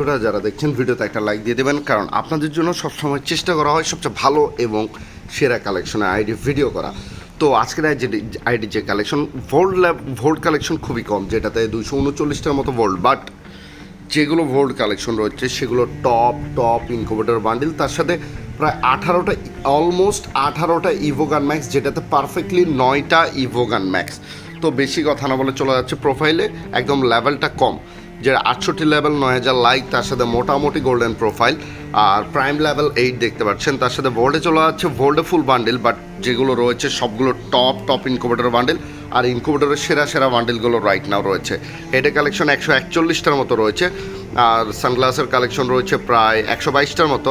ভিডিওটা যারা দেখছেন, ভিডিওতে একটা লাইক দিয়ে দেবেন, কারণ আপনাদের জন্য সবসময় চেষ্টা করা হয় সবচেয়ে ভালো এবং সেরা কালেকশনে আইডি ভিডিও করা। তো আজকের যে আইডি যে কালেকশন ভোল্ড ল্যাব ভোল্ড কালেকশন খুবই কম, যেটাতে দুইশো উনচল্লিশটার মতো ভোল্ড বাট যেগুলো ভোল্ড কালেকশন রয়েছে, সেগুলো টপ টপ ইনকুবেটর বান্ডিল তার সাথে প্রায় আঠারোটা অলমোস্ট আঠারোটা ইভোগান ম্যাক্স যেটাতে পারফেক্টলি নয়টা ইভোগান ম্যাক্স তো বেশি কথা না বলে চলে যাচ্ছে প্রোফাইলে একদম লেভেলটা কম। যে আটষট্টি লেভেল নয় হাজার লাইক তার সাথে মোটামুটি গোল্ডেন প্রোফাইল আর প্রাইম লেভেল এইট দেখতে পাচ্ছেন। তার সাথে ভোল্টে চলে যাচ্ছে ভোল্টে ফুল বান্ডেল বাট যেগুলো রয়েছে সবগুলো টপ টপ ইনকুবেটর বান্ডেল আর ইনকুবেটরের সেরা সেরা বান্ডেলগুলো রাইট নাও রয়েছে। হেডে কালেকশন একশো একচল্লিশটার মতো রয়েছে, আর সানগ্লাসের কালেকশন রয়েছে প্রায় একশো বাইশটার মতো।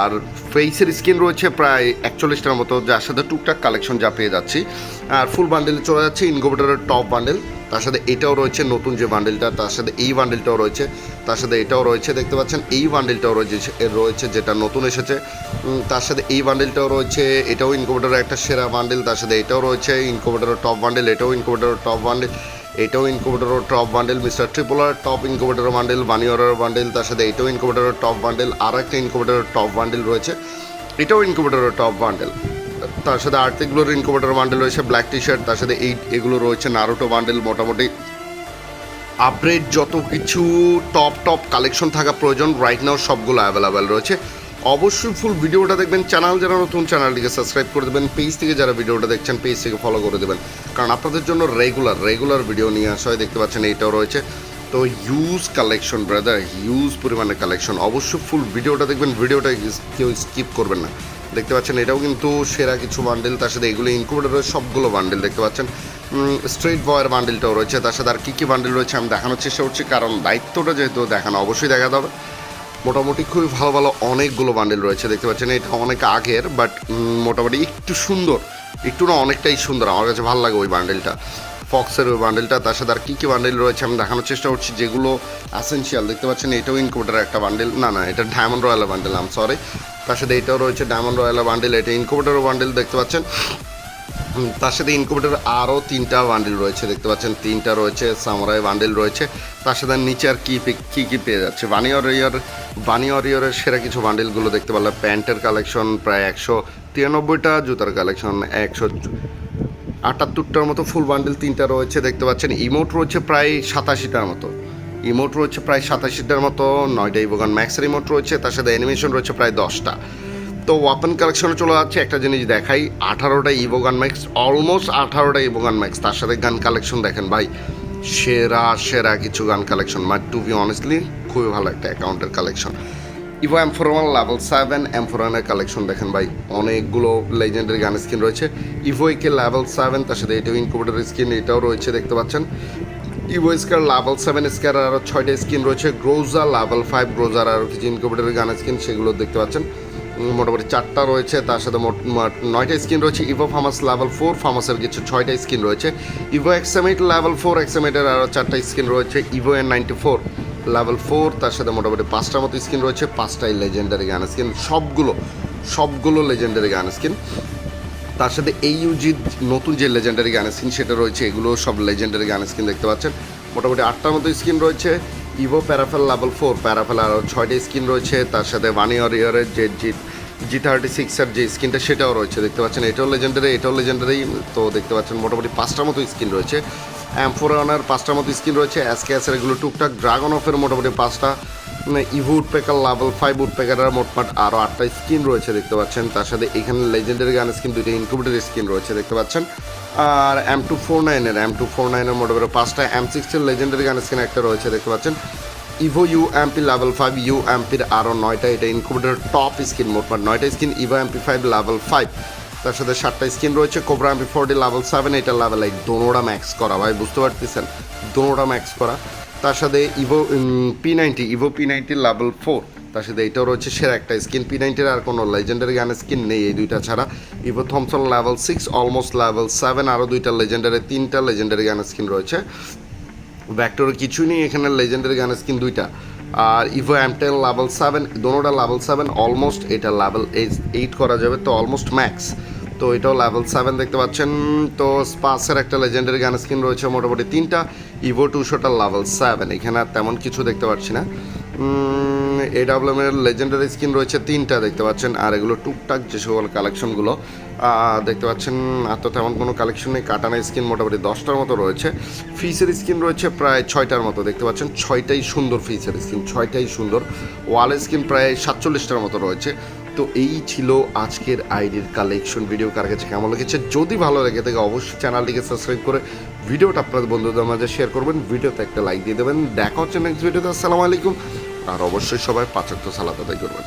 আর ফেসের স্কিন রয়েছে প্রায় একচল্লিশটার মতো, যার সাথে টুকটাক কালেকশন যা পেয়ে যাচ্ছি। আর ফুল বান্ডেলে চলে যাচ্ছে ইনকোভেটারের টপ বান্ডেল তার সাথে এটাও রয়েছে নতুন যে বান্ডেলটা তার সাথে এই বান্ডেলটাও রয়েছে। তার সাথে এটাও রয়েছে, দেখতে পাচ্ছেন, এই বান্ডেলটাও রয়েছে রয়েছে যেটা নতুন এসেছে। তার সাথে এই বান্ডেলটাও রয়েছে, এটাও ইনকোভেটারের একটা সেরা বান্ডেল তার সাথে এটাও রয়েছে ইনকুবেটরের টপ বান্ডেল এটাও ইনকুবেটরের টপ বান্ডেল এটাও ইনকুবেটরের টপ বান্ডেল মিস্টার ট্রিপলার টপ ইনকুবেটরের বান্ডেল বানিওয়ারের বান্ডেল তার সাথে এটাও ইনকুবেটরের টপ বান্ডেল আর একটা ইনকুবেটরের টপ বান্ডেল রয়েছে। এটাও ইনকুবেটরের টপ বান্ডেল তার সাথে আর্থিকগুলোর ইনকুবেটর বান্ডেল রয়েছে ব্ল্যাক টি শার্ট তার সাথে এই, এগুলো রয়েছে নারুটো বান্ডেল মোটামুটি। আপগ্রেড যত কিছু টপ টপ কালেকশন থাকা প্রয়োজন রাইট নাও সবগুলো অ্যাভেলেবেল রয়েছে। অবশ্যই ফুল ভিডিওটা দেখবেন চ্যানেল যারা নতুন চ্যানেলটিকে সাবস্ক্রাইব করে দেবেন পেজ থেকে যারা ভিডিওটা দেখছেন পেজ থেকে ফলো করে দেবেন। কারণ আপনাদের জন্য রেগুলার রেগুলার ভিডিও নিয়ে আসা হয় দেখতে পাচ্ছেন এইটাও রয়েছে। তো হিউজ কালেকশন ব্রাদার হিউজ পরিমাণে কালেকশন অবশ্যই ফুল ভিডিওটা দেখবেন, ভিডিওটা কেউ স্কিপ করবেন না। দেখতে পাচ্ছেন এটাও কিন্তু সেরা কিছু বান্ডেল তার সাথে এগুলো ইনকুবেটরের সবগুলো বান্ডেল দেখতে পাচ্ছেন। স্ট্রেট বয়ের বান্ডেলটাও রয়েছে, তার সাথে আর কী কী বান্ডেল রয়েছে আমি দেখানোর চেষ্টা করছি, কারণ দায়িত্বটা যেহেতু দেখানো, অবশ্যই দেখাতে হবে। মোটামুটি খুবই ভালো ভালো অনেকগুলো বান্ডেল রয়েছে, দেখতে পাচ্ছেন, এটা অনেক আগের বাট মোটামুটি একটু সুন্দর। একটু না অনেকটাই সুন্দর, আমার কাছে ভালো লাগে ওই বান্ডেলটা ফক্সের ওই বান্ডেলটা তার সাথে আর কী কী বান্ডেল রয়েছে আমি দেখানোর চেষ্টা করছি, যেগুলো অ্যাসেন্সিয়াল দেখতে পাচ্ছেন, এটাও ইনকুবেটার একটা বান্ডেল না না, এটা diamond royal bundle um sorry তার সাথে এটাও রয়েছে ডায়মন্ড রয়্যাল বান্ডেল এটা ইনকুবেটারও বান্ডেল দেখতে পাচ্ছেন। তার সাথে ইনকুবেটার আরও তিনটা বান্ডিল রয়েছে, দেখতে পাচ্ছেন। তিনটা রয়েছে সামরাই বান্ডিল রয়েছে। তার সাথে নিচে আর কী কী কী পেয়ে যাচ্ছে? বানিয়র ইয়ার বানিয়র ইয়ারের সেরা কিছু বান্ডিলগুলো দেখতে পারলে প্যান্টের কালেকশন প্রায় একশো তিরানব্বইটা, জুতার কালেকশন একশো আটাত্তরটার মতো ফুল বান্ডিল তিনটা রয়েছে, দেখতে পাচ্ছেন। ইমোট রয়েছে প্রায় সাতাশিটার মতো। ইমোট রয়েছে প্রায় সাতাশিটার মতো নয়টা ইভোগান ম্যাক্সের ইমোট রয়েছে, তার সাথে অ্যানিমেশন রয়েছে প্রায় দশটা। তো ওয়াপেন কালেকশনে চলে যাচ্ছে। একটা জিনিস দেখাই, আঠারোটা ইভোগান ম্যাক্স অলমোস্ট আঠারোটা ইভোগান ম্যাক্স তার সাথে গান কালেকশন দেখেন ভাই, সেরা সেরা কিছু gun collection my to be honestly খুবই ভালো একটা অ্যাকাউন্টের collection Evo M four one level seven M four ওয়ানের কালেকশন দেখেন ভাই, অনেকগুলো লেজেন্ডারি গান স্কিন রয়েছে। ইভো একে লেভেল সেভেন তার সাথে এটাও ইনকুবেটার স্কিন এটাও রয়েছে, দেখতে পাচ্ছেন। Evo scar level seven scar আরও ছয়টা স্কিন রয়েছে। গ্রোজা লেভেল ফাইভ গ্রোজার আরও কিছু ইনকুবেটারের গান স্কিন সেগুলো দেখতে পাচ্ছেন। মোটামুটি চারটা রয়েছে, তার সাথে মোট নয়টা স্কিন রয়েছে। ইভো ফার্মাস লেভেল ফোর ফার্মাসের কিছু ছয়টা স্কিন রয়েছে। ইভো এক্সামেট লেভেল ফোর এক্সামেটের আরও চারটা স্কিন রয়েছে। Evo N ninety four level four তার সাথে মোটামুটি পাঁচটার মতো স্কিন রয়েছে। পাঁচটাই লেজেন্ডারি গান স্কিন সবগুলো সবগুলো লেজেন্ডারি গান স্কিন তার সাথে এই ইউজি নতুন যে লেজেন্ডারি গান স্কিন সেটা রয়েছে। এগুলো সব লেজেন্ডারি গান স্কিন দেখতে পাচ্ছেন। মোটামুটি আটটার মতো স্কিন রয়েছে। Evo Parafal level four Parafal আরও ছয়টা স্কিন রয়েছে। তার সাথে ওয়ান ইয়ার ইয়ারের যে জি জি থার্টি সিক্সের যে স্কিনটা সেটাও রয়েছে। দেখতে পাচ্ছেন, এটাও লেজেন্ডারি এটাও লেজেন্ডারি তো দেখতে পাচ্ছেন, মোটামুটি পাঁচটার মতো স্কিন রয়েছে। অ্যাম্ফোরানার পাঁচটার মতো স্কিন রয়েছে। অ্যাসকেসের এগুলো টুকটাক। ড্রাগন অফের মোটামুটি পাঁচটা। ইভো উডপেকার, লেভেল ফাইভ উডপেকারের মোটমাট আরও আটটা স্কিন রয়েছে, দেখতে পাচ্ছেন। তার সাথে এখানে লেজেন্ডারি গান স্কিন দুইটা ইনকুবেটার স্কিন রয়েছে, দেখতে পাচ্ছেন। আর এম টু ফোর নাইনের এম টু ফোর নাইনের মোটামুটি পাঁচটা এম সিক্সের লেজেন্ডারি গান স্কিন একটা রয়েছে, দেখতে পাচ্ছেন। Ivo you MP, level five you এমপির আরও নয়টা, এটা ইনকুবেটার টপ স্কিন মোটমাট নয়টা skin Evo MP five level five তার সাথে সাতটা স্কিন রয়েছে, cobra MP forty level seven এটা লেভেল এইট দোনোটা ম্যাক্স করা, ভাই, বুঝতে পারতেছেন? দোনোটা ম্যাক্স করা। তার সাথে Evo P ninety Evo P ninety level four তার সাথে এটাও রয়েছে সেরা একটা স্কিন পি নাইনটির আর কোনো লেজেন্ডারি গান স্কিন নেই এই দুইটা ছাড়া। Evo Thompson level six almost level seven আরও দুইটা লেজেন্ডারি তিনটা লেজেন্ডারি গান স্কিন রয়েছে। ভ্যাক্টরের কিছু নেই এখানে লেজেন্ডারি গান স্কিন দুইটা। আর ইভো টেন লেভেল সেভেন দোনোটা লেভেল সেভেন অলমোস্ট এটা লেভেল এইট করা যাবে, তো অলমোস্ট ম্যাক্স তো এটাও লেভেল সেভেন দেখতে পাচ্ছেন। তো স্পাসের একটা লেজেন্ডারি গান স্কিন রয়েছে মোটামুটি তিনটা। ইভো টুশোটা লেভেল সেভেন এখানে আর তেমন কিছু দেখতে পাচ্ছি না। এ ডাব্লিউএম এর লেজেন্ডারি স্কিন রয়েছে তিনটা দেখতে পাচ্ছেন। আর এগুলো টুকটাক যে সকল কালেকশনগুলো দেখতে পাচ্ছেন, আর তো তেমন কোনো কালেকশন নেই। কাটানা স্কিন মোটামুটি দশটার মতো রয়েছে। ফিসের স্কিন রয়েছে প্রায় ছয়টার মতো দেখতে পাচ্ছেন। ছয়টাই সুন্দর ফিসের স্কিন ছয়টাই সুন্দর। ওয়ালের স্কিন প্রায় সাতচল্লিশটার মতো রয়েছে। তো এই ছিল আজকের আইডির কালেকশন ভিডিও কার কাছে কেমন লেগেছে? যদি ভালো লেগে থাকে, অবশ্যই চ্যানেলটিকে সাবস্ক্রাইব করে ভিডিওটা আপনাদের বন্ধুদের মাঝে শেয়ার করবেন। ভিডিওতে একটা লাইক দিয়ে দেবেন। দেখা হচ্ছে নেক্সট ভিডিওতে আসসালামু আলাইকুম। আর অবশ্যই সবাই পাঁচাত্তর সালাদ আদায় করবেন।